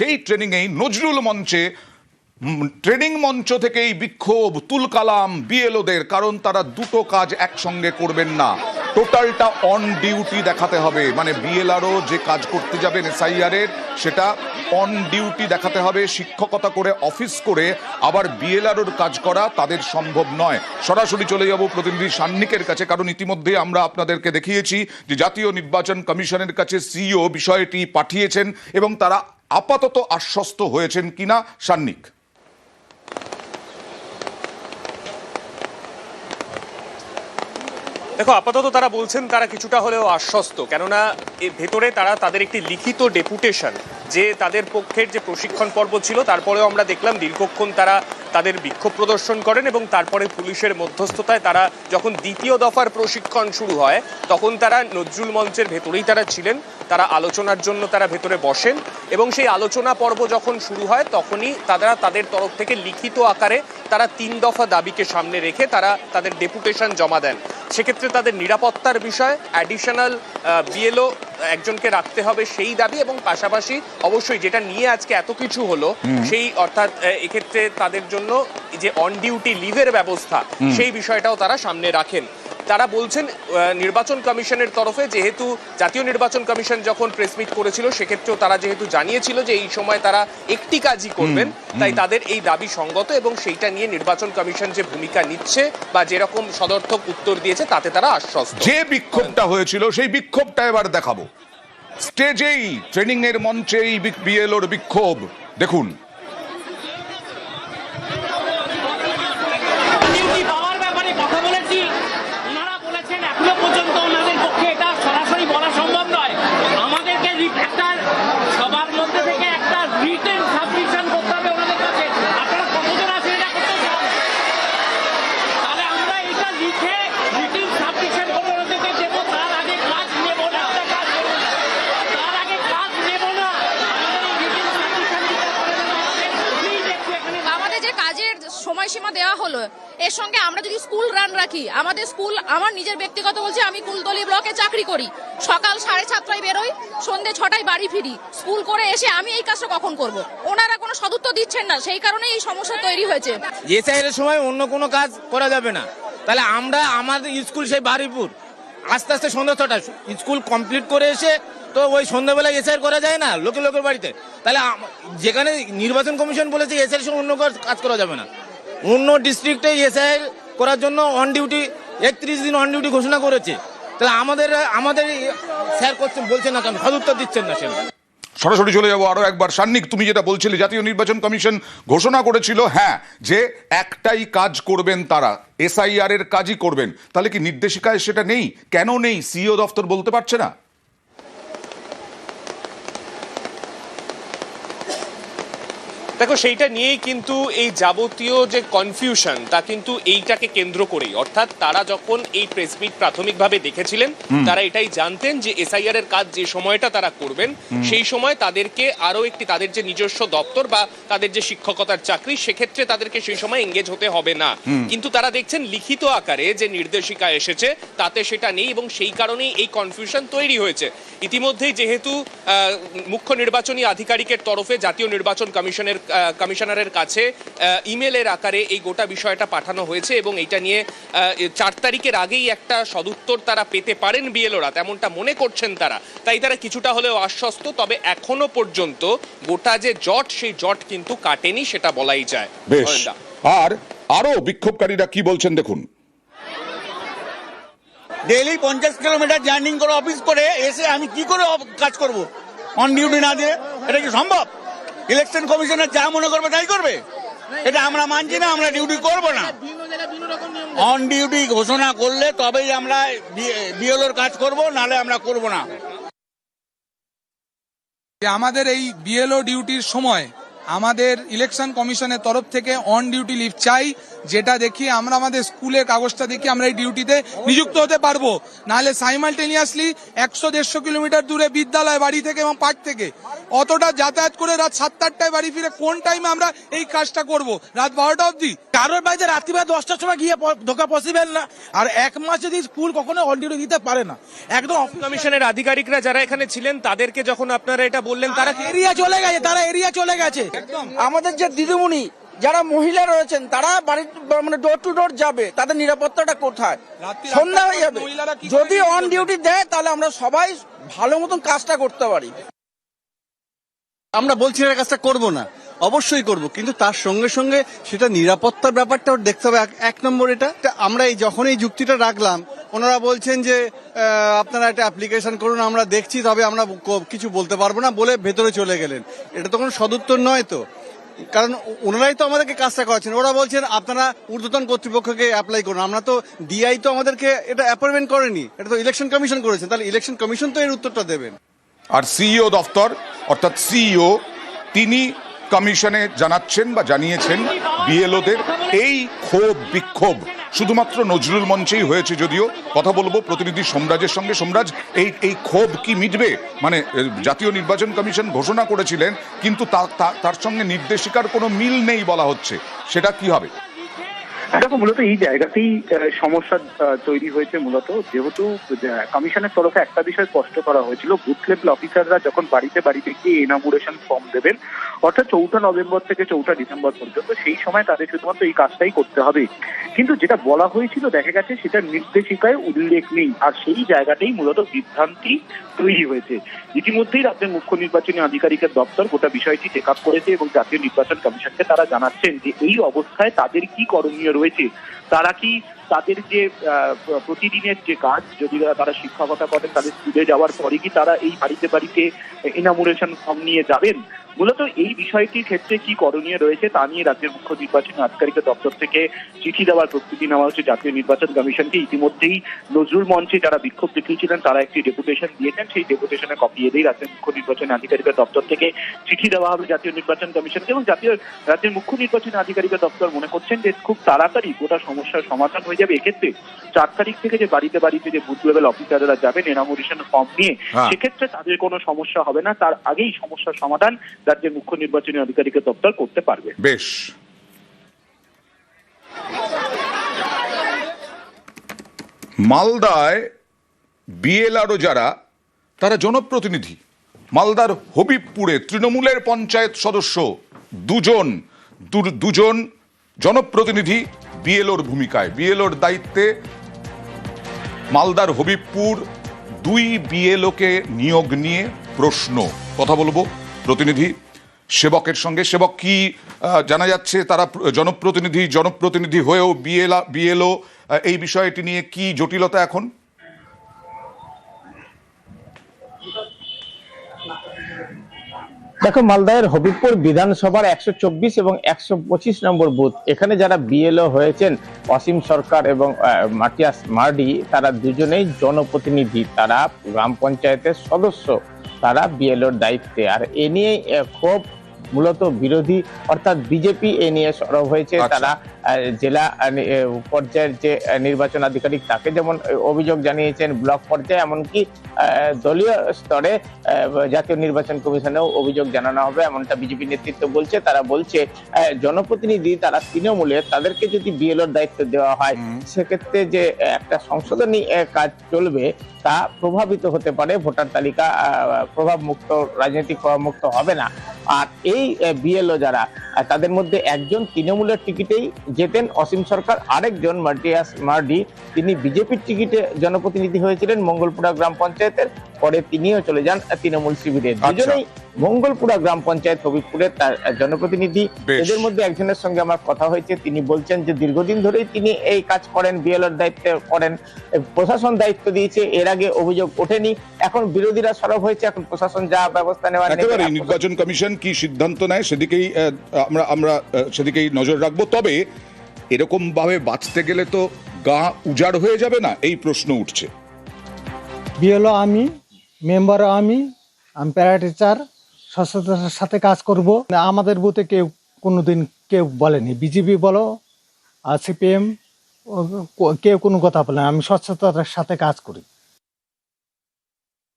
সেই ট্রেনিংয়েই নজরুল মঞ্চে ট্রেনিং মঞ্চ থেকেই বিক্ষোভ তুলকালাম বিএলওদের, কারণ তারা দুটো কাজ একসঙ্গে করবেন না। টোটালটা অন ডিউটি দেখাতে হবে। মানে বিএলআরও যে কাজ করতে যাবেন এসআইআরের, সেটা অন ডিউটি দেখাতে হবে, শিক্ষকতা করে, অফিস করে। আবার বিএলআরওর কাজ করা তাদের সম্ভব নয়। সরাসরি চলে যাব প্রতিনিধি সান্নিকের কাছে, কারণ ইতিমধ্যে আমরা আপনাদেরকে দেখিয়েছি যে জাতীয় নির্বাচন কমিশনের কাছে সিইও বিষয়টি পাঠিয়েছেন এবং তারা আপাতত আশ্বস্ত হয়েছেন কিনা সান্নিক। দেখো, আপাতত তারা বলছেন তারা কিছুটা হলেও আশ্বস্ত। কেননা ভেতরে তারা তাদের একটি লিখিত ডেপুটেশন, যে তাদের পক্ষের যে প্রশিক্ষণ পর্ব ছিল, তারপরেও আমরা দেখলাম দীর্ঘক্ষণ তারা তাদের বিক্ষোভ প্রদর্শন করেন এবং তারপরে পুলিশের মধ্যস্থতায় তারা যখন দ্বিতীয় দফার প্রশিক্ষণ শুরু হয়, তখন তারা নজরুল মঞ্চের ভেতরেই তারা ছিলেন, তারা আলোচনার জন্য তারা ভেতরে বসেন এবং সেই আলোচনা পর্ব যখন শুরু হয়, তখনই তারা তাদের তরফ থেকে লিখিত আকারে তারা তিন দফা দাবিকে সামনে রেখে তারা তাদের ডেপুটেশন জমা দেন। সেক্ষেত্রে তাদের নিরাপত্তার বিষয় অ্যাডিশনাল বিএলও একজনকে রাখতে হবে সেই দাবি এবং পাশাপাশি অবশ্যই যেটা নিয়ে আজকে এত কিছু হলো সেই অর্থাৎ এক্ষেত্রে তাদের জন্য যে অন ডিউটি লিভের ব্যবস্থা সেই বিষয়টাও তারা সামনে রাখেন। তারা বলছেন নির্বাচন কমিশনের তরফে যেহেতু জাতীয় নির্বাচন কমিশন যখন প্রেস মিট করেছিল সেক্ষেত্রেও তারা যেহেতু জানিয়েছিল যে এই সময় তারা একটি কাজই করবেন তাই তাদের এই দাবি সঙ্গত এবং সেইটা নিয়ে নির্বাচন কমিশন যে ভূমিকা নিচ্ছে বা যেরকম সদর্থক উত্তর দিয়েছে তাতে তারা আশ্বস্ত। যে বিক্ষোভটা হয়েছিল সেই বিক্ষোভটা এবার দেখাবো। স্টেজেই ট্রেনিং এর মঞ্চেই বিএলওর বিক্ষোভ। দেখুন ডিউটি পাওয়ার ব্যাপারে কথা বলেছি ওনারা বলেছেন এখনও পর্যন্ত ওনাদের পক্ষে এটা সরাসরি বলা সম্ভব নয় আমাদেরকে রি- একটা সবার মধ্যে থেকে একটা রিটেন সাবমিশন করতে হবে ওনাদের কাছে আপনারা কতজন আছেন এটা করতে চান তাহলে আমরা এটা লিখে রিটেন সাবমিশন করে ওনাদেরকে দেবো তার আগে কাজ নেব না কাজ করব না। তার আগে কাজ নেব না আমাদের এই রিটেন সাবমিশন প্লিজ একটু এখানে আমাদের যে কাজের সময়সীমা দেওয়া হলো। এর সঙ্গে আমরা যদি স্কুল রান রাখি, আমাদের স্কুল, আমার নিজের ব্যক্তিগত বলছি, আমি কুলতলি ব্লকে চাকরি করি। সকাল সাড়ে সাতটায় বেরোই সন্ধ্যে ছটায় বাড়ি ফিরি। স্কুল করে এসে আমি এই কাজটা কখন করব? ওনারা কোনো সদুত্তর দিচ্ছেন না, সেই কারণে এই সমস্যা তৈরি হয়েছে। এসআইয়ের সময় অন্য কোনো কাজ করা যাবে না। তাহলে আমরা, আমাদের স্কুল সেই বারিপুর। আস্তে আস্তে সন্ধ্যা ছটা, স্কুল কমপ্লিট করে এসে তো ওই সন্ধ্যাবেলা এসআইয়ের করা যায় না লোকের লোকের বাড়িতে। তাহলে যেখানে নির্বাচন কমিশন বলেছে, এসআইয়ের সময় অন্য কাজ করা যাবে না। অন্য ডিস্ট্রিক্টে এসআইয়ের করার জন্য অন ডিউটি একত্রিশ দিন অন ডিউটি ঘোষণা করেছে। তাহলে আমাদের আমাদের স্যার করছেন, বলছেন না কেন? সদুত্তর দিচ্ছেন না সেটা। সরাসরি চলে যাব আরও একবার। সান্নিক, তুমি যেটা বলছিলে, জাতীয় নির্বাচন কমিশন ঘোষণা করেছিল হ্যাঁ যে একটাই কাজ করবেন তারা এসআইআর এর কাজই করবেন। তাহলে কি নির্দেশিকায় সেটা নেই? কেন নেই? সিইও দফতর বলতে পারছে না? দেখো সেইটা নিয়েই কিন্তু এই যাবতীয় যে কনফিউশন তা কিন্তু এইটাকে কেন্দ্র করেই। অর্থাৎ তারা যখন এই প্রেস মিট প্রাথমিকভাবে দেখেছিলেন তারা এটাই জানতেন যে এসআইআর এর কাজ যে সময়টা তারা করবেন সেই সময় তাদেরকে আরও একটি তাদের যে নিজস্ব দপ্তর বা তাদের যে শিক্ষকতার চাকরি সেক্ষেত্রে তাদেরকে সেই সময় এঙ্গেজ হতে হবে না। কিন্তু তারা দেখছেন লিখিত আকারে যে নির্দেশিকা এসেছে তাতে সেটা নেই এবং সেই কারণেই এই কনফিউশন তৈরি হয়েছে। ইতিমধ্যেই যেহেতু আহ, মুখ্য নির্বাচনী আধিকারিকের তরফে জাতীয় নির্বাচন কমিশনের কমিশনারের কাছে ইমেলের আকারে এই গোটা বিষয়টা পাঠানো হয়েছে এবং এটা নিয়ে চার তারিখের আগেই একটা সদুত্তর তারা পেতে পারেন বিএলওরা তেমনটা মনে করছেন তারা। তাই তারা কিছুটা হলেও আশ্বস্ত তবে এখনও পর্যন্ত গোটা যে জট সেই জট কিন্তু কাটেনি সেটা বলাই যায়। বেশ। আর আরও বিক্ষোভকারীরা কি বলছেন দেখুন। ডেইলি পঞ্চাশ কিলোমিটার জার্নিং করে অফিস করে এসে আমি কি করে কাজ করব? অন ডিউটি না দিয়ে? এটা কি সম্ভব? ইলেকশন কমিশনের যা মনে করবে তাই করবে। এটা আমরা মানছি না আমরা ডিউটি করব না। অন ডিউটি ঘোষণা করলে তবেই আমরা বিএলওর কাজ করব নালে আমরা করব না। যে আমাদের এই বিএলও ডিউটির সময় আমাদের ইলেকশন কমিশনের তরফ থেকে অন ডিউটি লিভ চাই যেটা দেখিয়ে আমরা আমাদের স্কুলের কাগজটা দেখিয়ে আমরা এই ডিউটিতে নিযুক্ত হতে পারব। নাহলে সাইমালটেনিয়াসলি একশো দেড়শো কিলোমিটার দূরে বিদ্যালয় বাড়ি থেকে এবং পার্ক থেকে। অতটা যাতায়াত করে রাত সাতটা আটটায় বাড়ি ফিরে কোন টাইমে আমরা এই কাজটা করব? রাত বারোটা অবধি। কারোর বাড়িতে রাত্রিবেলা দশটার সময় গিয়ে প- ঢোকা পসিবল না। আর এক মাস যদি স্কুল কখনো অন ডিউটি দিতে পারে না একদম কমিশনের আধিকারিকরা যারা এখানে ছিলেন তাদেরকে যখন আপনারা এটা বললেন তারা এরিয়া চলে গেছে তারা এরিয়া চলে গেছে। আমাদের যে দিদিমণি যারা মহিলা রয়েছেন তারা বাড়ির মানে ডোর টু ডোর যাবে তাদের নিরাপত্তাটা কোথায়? সন্ধ্যা হয়ে যাবে। যদি অন ডিউটি দেয় তাহলে আমরা সবাই ভালো মতন কাজটা করতে পারি। আমরা বলছি না কাজটা করব না। অবশ্যই করব, কিন্তু তার সঙ্গে সঙ্গে সেটা নিরাপত্তার ব্যাপারটাও দেখতে হবে। এক- নম্বর এটা আমরা এই যখন এই যুক্তিটা রাখলাম, ওনারা বলছেন যে আপনারা একটা অ্যাপ্লিকেশন করুন, আমরা দেখছি, তবে আমরা কিছু বলতে পারব না বলে ভেতরে চলে গেলেন। এটা তো কোনো সদুত্তর নয় তো। কারণ ওনারাই তো আমাদেরকে কাজটা করাচ্ছেন। ওরা বলছেন, আপনারা ঊর্ধ্বতন কর্তৃপক্ষকে অ্যাপ্লাই করুন। আমরা তো ডিআই তো আমাদেরকে এটা অ্যাপয়েন্টমেন্ট করেনি, এটা তো ইলেকশন কমিশন করেছে তাহলে ইলেকশন কমিশন তো এর উত্তরটা দেবেন। আর সিইও দফতর, অর্থাৎ সিইও তিনি কমিশনে জানাচ্ছেন বা জানিয়েছেন বিএলওদের এই ক্ষোভ বিক্ষোভ। শুধুমাত্র নজরুল মঞ্চেই হয়েছে যদিও, কথা বলব প্রতিনিধি সম্রাজের সঙ্গে। সম্রাজ, এই এই ক্ষোভ কি মিটবে? মানে জাতীয় নির্বাচন কমিশন ঘোষণা করেছিলেন, কিন্তু তার সঙ্গে নির্দেশিকার কোনো মিল নেই বলা হচ্ছে। সেটা কি হবে? দেখো, মূলত এই জায়গাতেই সমস্যা তৈরি হয়েছে মূলত। যেহেতু কমিশনের তরফে একটা বিষয় স্পষ্ট করা হয়েছিল বুথ লেভেল অফিসাররা যখন বাড়িতে বাড়িতে গিয়ে এনামুরেশন ফর্ম দেবেন, অর্থাৎ চৌঠা নভেম্বর থেকে চৌঠা ডিসেম্বর পর্যন্ত, সেই সময় তাদের শুধুমাত্র এই কাজটাই করতে হবে। কিন্তু যেটা বলা হয়েছিল, দেখা গেছে, সেটা নির্দেশিকায় উল্লেখ নেই। আর সেই জায়গাতেই মূলত বিভ্রান্তি তৈরি হয়েছে। ইতিমধ্যেই রাজ্যের মুখ্য নির্বাচনী আধিকারিকের দপ্তর গোটা বিষয়টি চেক আপ করেছে এবং জাতীয় নির্বাচন কমিশনকে তারা জানাচ্ছেন যে এই অবস্থায় তাদের কি করণীয় রয়েছে, তারা কি তাদের যে প্রতিদিনের যে কাজ, যদি তারা শিক্ষকতা করেন, তাদের স্কুলে যাওয়ার পরে কি তারা এই বাড়িতে বাড়িতে ইনামুরেশন ফর্ম নিয়ে যাবেন? মূলত এই বিষয়টির ক্ষেত্রে কি করণীয় রয়েছে তা নিয়ে রাজ্যের মুখ্য নির্বাচনী আধিকারিকের দপ্তর থেকে চিঠি দেওয়ার প্রস্তুতি নেওয়া হচ্ছে। জাতীয় নির্বাচন কমিশনকে ইতিমধ্যেই নজরুল মঞ্চে যারা বিক্ষোভ দেখিয়েছিলেন তারা একটি ডেপুটেশন দিয়েছেন। সেই ডেপুটেশনে কপি এলেই রাজ্যের মুখ্য নির্বাচনী আধিকারিকের দপ্তর থেকে চিঠি দেওয়া হবে জাতীয় নির্বাচন কমিশনকে এবং জাতীয় রাজ্যের মুখ্য নির্বাচনী আধিকারিকের দপ্তর মনে করছেন যে খুব তাড়াতাড়ি গোটা সমস্যার সমাধান হয়ে যাবে। এক্ষেত্রে চার তারিখ থেকে যে বাড়িতে বাড়িতে যে বুথ লেভেল অফিসাররা যাবেন এনামোরেশন ফর্ম নিয়ে হ্যাঁ। সেক্ষেত্রে তাদের কোনো সমস্যা হবে না। তার আগেই সমস্যার সমাধান রাজ্যের মুখ্য নির্বাচনী আধিকারিকের দপ্তর করতে পারবে। বেশ। মালদায় বিএলআরও যারা, তারা জনপ্রতিনিধি। মালদার হবিবপুরে তৃণমূলের পঞ্চায়েত সদস্য দুজন দুজন জনপ্রতিনিধি বিএলওর ভূমিকায়। বিএলওর দায়িত্বে মালদার হবিবপুর দুই বিএলওকে নিয়োগ নিয়ে প্রশ্ন। কথা বলব। প্রতিনিধি, সেবকের সঙ্গে। সেবক কি জানা যাচ্ছে তারা জনপ্রতিনিধি জনপ্রতিনিধি হয়েও বিএলা, বিএলও এই বিষয়টি নিয়ে কি জটিলতা এখন? দেখো মালদায়ের হবিবপুর বিধানসভার একশো চব্বিশ এবং একশো পঁচিশ নম্বর বুথ। এখানে যারা বিএলও হয়েছেন অসীম সরকার এবং মাটিয়াস মার্ডি তারা দুজনেই জনপ্রতিনিধি। তারা গ্রাম পঞ্চায়েতের সদস্য। তারা বিএলওর দায়িত্বে। আর এ নিয়ে খুব ক্ষোভ মূলত বিরোধী অর্থাৎ বিজেপি এ নিয়ে সরব হয়েছে। আচ্ছা। তারা জেলা পর্যায়ের যে নির্বাচন আধিকারিক তাকে যেমন অভিযোগ জানিয়েছেন ব্লক পর্যায়ে এমনকি দলীয় স্তরে জাতীয় নির্বাচন কমিশনেও অভিযোগ জানানো হবে এমনটা বিজেপি নেতৃত্ব বলছে। তারা বলছে জনপ্রতিনিধি তারা তৃণমূলে তাদেরকে যদি বিএলওর দায়িত্ব দেওয়া হয় সেক্ষেত্রে যে একটা সংশোধনী কাজ চলবে তা প্রভাবিত হতে পারে ভোটার তালিকা প্রভাব মুক্ত রাজনৈতিক প্রভাব মুক্ত হবে না আর এই বিএলও যারা তাদের মধ্যে একজন তৃণমূলের টিকিটেই যেতেন অসীম সরকার আরেকজন মার্টিয়াস মার্ডি তিনি বিজেপির টিকিটে জনপ্রতিনিধি হয়েছিলেন মঙ্গলপুরা গ্রাম পঞ্চায়েতের পরে তিনিও চলে যান তৃণমূল শিবিরে আচ্ছা। দুজনেই মঙ্গলপুরা গ্রাম পঞ্চায়েত হবিবপুরের তার জনপ্রতিনিধি। এদের মধ্যে একজনের সঙ্গে আমার কথা হয়েছে তিনি বলছেন যে দীর্ঘদিন ধরেই তিনি এই কাজ করেন বিএলওর দায়িত্বে করেন প্রশাসন দায়িত্ব দিয়েছে এর আগে অভিযোগ ওঠেনি এখন বিরোধীরা সরব হয়েছে এখন প্রশাসন যা ব্যবস্থা নেওয়ার নেবে। একেবারে নির্বাচন কমিশন কি সিদ্ধান্ত নেয় সেদিকেই আহ, আমরা আমরা সেদিকেই নজর রাখব তবে এরকম ভাবে বাঁচতে গেলে তো গা উজাড় হয়ে যাবে না এই প্রশ্ন উঠছে বিএলও আমি মেম্বারও আমি আমি প্যারা টিচার স্বচ্ছতার সাথে কাজ করব। আমাদের বুথে কেউ কোনোদিন কেউ বলেনি। বিজেপি বলো, আর সিপিএম কেউ কোনো কথা বলে। আমি স্বচ্ছতার সাথে কাজ করি।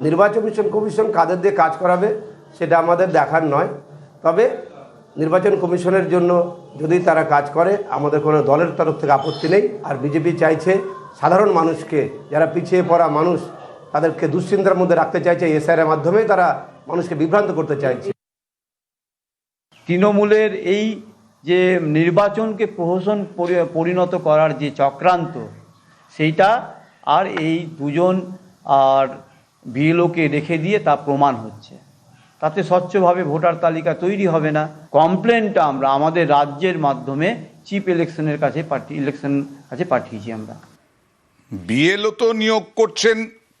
নির্বাচন কমিশন কমিশন কাদের দিয়ে কাজ করাবে, সেটা আমাদের দেখার নয়। তবে নির্বাচন কমিশনের জন্য যদি তারা কাজ করে, আমাদের কোনো দলের তরফ থেকে আপত্তি নেই। আর বিজেপি চাইছে সাধারণ মানুষকে, যারা পিছিয়ে পড়া মানুষ, তাদেরকে দুশ্চিন্তার মধ্যে রাখতে চাইছে এসআইয়ের মাধ্যমে তারা মানুষকে বিভ্রান্ত করতে চাইছে। তৃণমূলের এই যে নির্বাচনকে প্রহসন পরিণত করার যে চক্রান্ত সেইটা আর এই দুজন আর বিএলওকে রেখে দিয়ে তা প্রমাণ হচ্ছে। তাতে স্বচ্ছভাবে ভোটার তালিকা তৈরি হবে না। কমপ্লেনটা আমরা আমাদের রাজ্যের মাধ্যমে চিফ ইলেকশনের কাছে পাঠি ইলেকশন কাছে পাঠিয়েছি আমরা। বিএলও তো নিয়োগ করছেন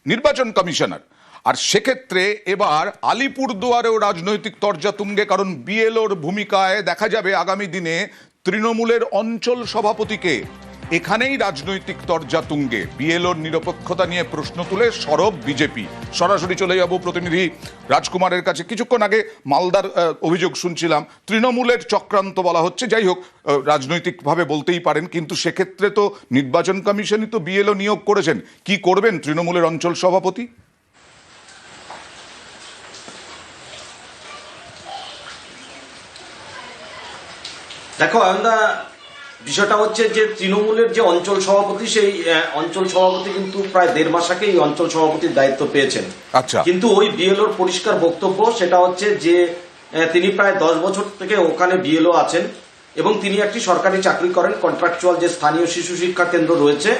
নির্বাচন কমিশনার। আর সেক্ষেত্রে এবার আলিপুরদুয়ারেও রাজনৈতিক তরজা তুঙ্গে, কারণ বিএলওর ভূমিকায় দেখা যাবে আগামী দিনে তৃণমূলের অঞ্চল সভাপতিকে। এখানেই রাজনৈতিক তরজা তুঙ্গে। বিএলওর নিরপেক্ষতা নিয়ে প্রশ্ন তুলে সরব বিজেপি। সরাসরি চলে যাব প্রতিনিধি রাজকুমারের কাছে। কিছুক্ষণ আগে মালদার অভিযোগ শুনছিলাম, তৃণমূলের চক্রান্ত বলা হচ্ছে। যাই হোক রাজনৈতিকভাবে বলতেই পারেন, কিন্তু সেক্ষেত্রে তো নির্বাচন কমিশনই তো বিএলও নিয়োগ করেছেন। কি করবেন তৃণমূলের অঞ্চল সভাপতি? দেখো আমরা বিষয়টা হচ্ছে যে তৃণমূলের যে অঞ্চল সভাপতি সেই অঞ্চল সভাপতি কিন্তু প্রায় দেড় মাস আগে এই অঞ্চল সভাপতির দায়িত্ব পেয়েছেন। আচ্ছা। কিন্তু ওই বিএলওর পরিষ্কার বক্তব্য সেটা হচ্ছে যে তিনি প্রায় দশ বছর থেকে ওখানে বিএলও আছেন এবং তিনি একটি সরকারি চাকরি করেন। কন্ট্রাকচুয়াল যে স্থানীয় শিশু শিক্ষা কেন্দ্র রয়েছে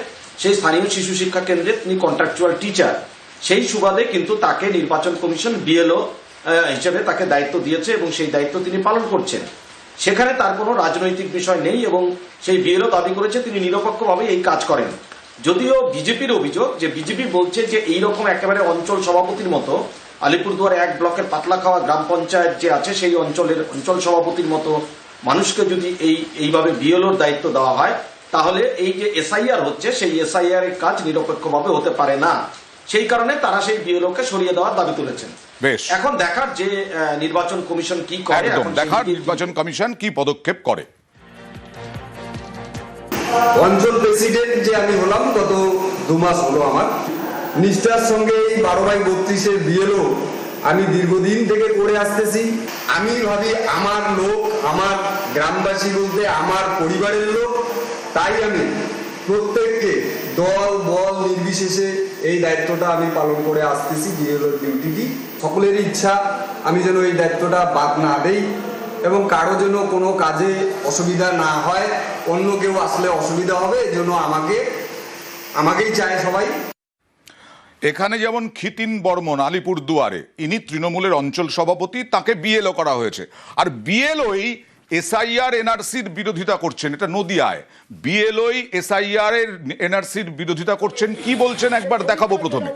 সেই স্থানীয় শিশু শিক্ষা কেন্দ্রে তিনি কন্ট্রাকচুয়াল টিচার সেই সুবাদে কিন্তু তাকে নির্বাচন কমিশন বিএলও হিসেবে তাকে দায়িত্ব দিয়েছে এবং সেই দায়িত্ব তিনি পালন করছেন। সেখানে তার কোনো রাজনৈতিক বিষয় নেই এবং সেই বিএলও দাবি করেছে, তিনি নিরপেক্ষভাবে এই কাজ করেন। যদিও বিজেপির অভিযোগ যে বিজেপি বলছে যে এই রকম একেবারে অঞ্চল সভাপতির মতো, আলিপুরদুয়ার এক ব্লকের পাতলাখাওয়া গ্রাম পঞ্চায়েত যে আছে, সেই অঞ্চলের অঞ্চল সভাপতির মতো মানুষকে যদি এই, এইভাবে বিএলওর দায়িত্ব দেওয়া হয়, তাহলে এই যে এসআইআর হচ্ছে, সেই এসআইআর এর কাজ নিরপেক্ষভাবে হতে পারে না। সেই কারণে তারা সেই বিএলওকে সরিয়ে দেওয়ার দাবি তুলেছেন। বেশ। এখন দেখার যে নির্বাচন কমিশন কি করে একদম দেখার নির্বাচন কমিশন কি পদক্ষেপ করে। অঞ্চল প্রেসিডেন্ট যে আমি হলাম গত দু মাস হলো আমার। নিষ্ঠার সঙ্গে এই বারো বাই বত্রিশের বিএলও আমি দীর্ঘদিন থেকে করে আসতেছি। আমি ভাবি আমার লোক আমার গ্রামবাসী বলতে আমার পরিবারের লোক তাই আমি প্রত্যেককে দল বল নির্বিশেষে এই দায়িত্বটা আমি পালন করে আসতেছি বিএলওর ডিউটিটি সকলের ইচ্ছা আমি যেন এই দায়িত্বটা বাদ না দেই এবং কারও যেন কোনো কাজে অসুবিধা না হয়, অন্য কেউ আসলে অসুবিধা হবে এজন্য আমাকে, আমাকেই চায় সবাই। এখানে যেমন খিতিন বর্মন আলিপুর দুয়ারে ইনি তৃণমূলের অঞ্চল সভাপতি, তাকে বিএলও করা হয়েছে। আর বিএলওই এসআইআর এনআরসির বিরোধিতা করছেন, এটা নদিয়ায়। বিএলওই এসআইআর এর এনআরসির বিরোধিতা করছেন, কি বলছেন একবার দেখাবো প্রথমে।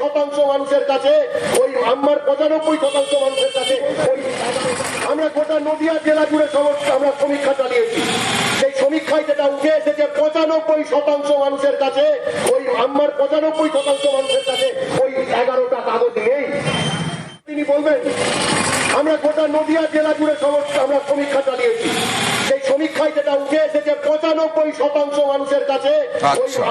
শতাংশ মানুষের কাছে আমরা গোটা নদিয়া জেলা জুড়ে সমস্ত আমরা সমীক্ষা চালিয়েছি। সেই সমীক্ষায় যেটা উঠে এসেছে, পঁচানব্বই শতাংশ মানুষের কাছে, ওই আমার পঁচানব্বই শতাংশ মানুষের কাছে ওই এগারোটা কাগজ নেই তিনি বলবেন আমরা গোটা নদিয়া জেলা জুড়ে সমস্ত আমরা সমীক্ষা চালিয়েছি সেই সমীক্ষায় যেটা উঠে এসেছে পঁচানব্বই শতাংশ মানুষের কাছে ওই আচ্ছা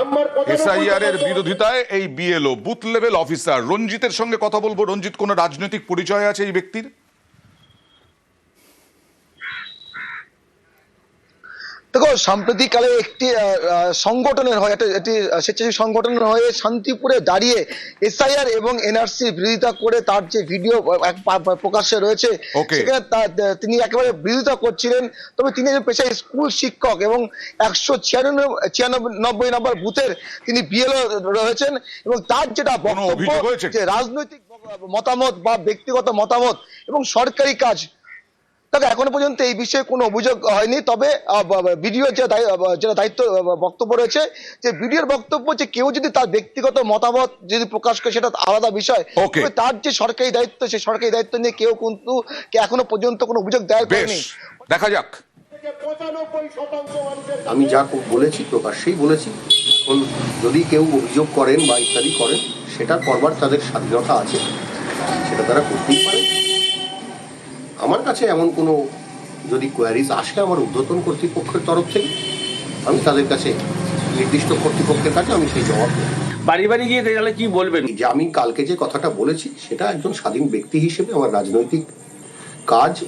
এসআইআর এর বিরোধিতায় এই বিএলও বুথ লেভেল অফিসার রঞ্জিতের সঙ্গে কথা বলব। রঞ্জিত কোনো রাজনৈতিক পরিচয় আছে এই ব্যক্তির? দেখো সাম্প্রতিককালে একটি সংগঠনের হয়ে একটা একটি স্বেচ্ছাসেবী সংগঠনের হয়ে শান্তিপুরে দাঁড়িয়ে এসআইআর এবং এনআরসি বিরোধিতা করে তার যে ভিডিও প্রকাশ্যে রয়েছে সেখানে তিনি একেবারে বিরোধিতা করছিলেন তবে তিনি একজন পেশায় স্কুল শিক্ষক এবং একশো ছিয়ানব্বই নম্বর বুথের তিনি বিএলও রয়েছেন এবং তার যেটা বক্তব্য? যে রাজনৈতিক মতামত বা ব্যক্তিগত মতামত এবং সরকারি কাজ দেখো এখনও পর্যন্ত এই বিষয়ে কোনো অভিযোগ হয়নি তবে ভিডিও যে যেটা দায়িত্ব বক্তব্য রয়েছে যে ভিডিওর বক্তব্য যে কেউ যদি তার ব্যক্তিগত মতামত যদি প্রকাশ করে সেটা আলাদা বিষয়। তবে তার যে সরকারি দায়িত্ব সেই সরকারি দায়িত্ব নিয়ে কেউ কিন্তু কে এখনও পর্যন্ত কোনো অভিযোগ দায়ের করেনি। দেখা যাক। আমি যা বলেছি প্রকাশ্যেই বলেছি এখন যদি কেউ অভিযোগ করেন বা ইত্যাদি করেন সেটা করবার তাদের স্বাধীনতা আছে সেটা তারা করতেই পারে। আমার কাছে এমন কোনো যদি কোয়ারিজ আসে আমার ঊর্ধ্বতন কর্তৃপক্ষের তরফ থেকে আমি তাদের কাছে নির্দিষ্ট কর্তৃপক্ষের কাছে আমি সেই জবাব দেব। বাড়ি বাড়ি গিয়ে তাহলে কি বলবেন? যে আমি কালকে যে কথাটা বলেছি সেটা একজন স্বাধীন ব্যক্তি হিসেবে আমার রাজনৈতিক কাজ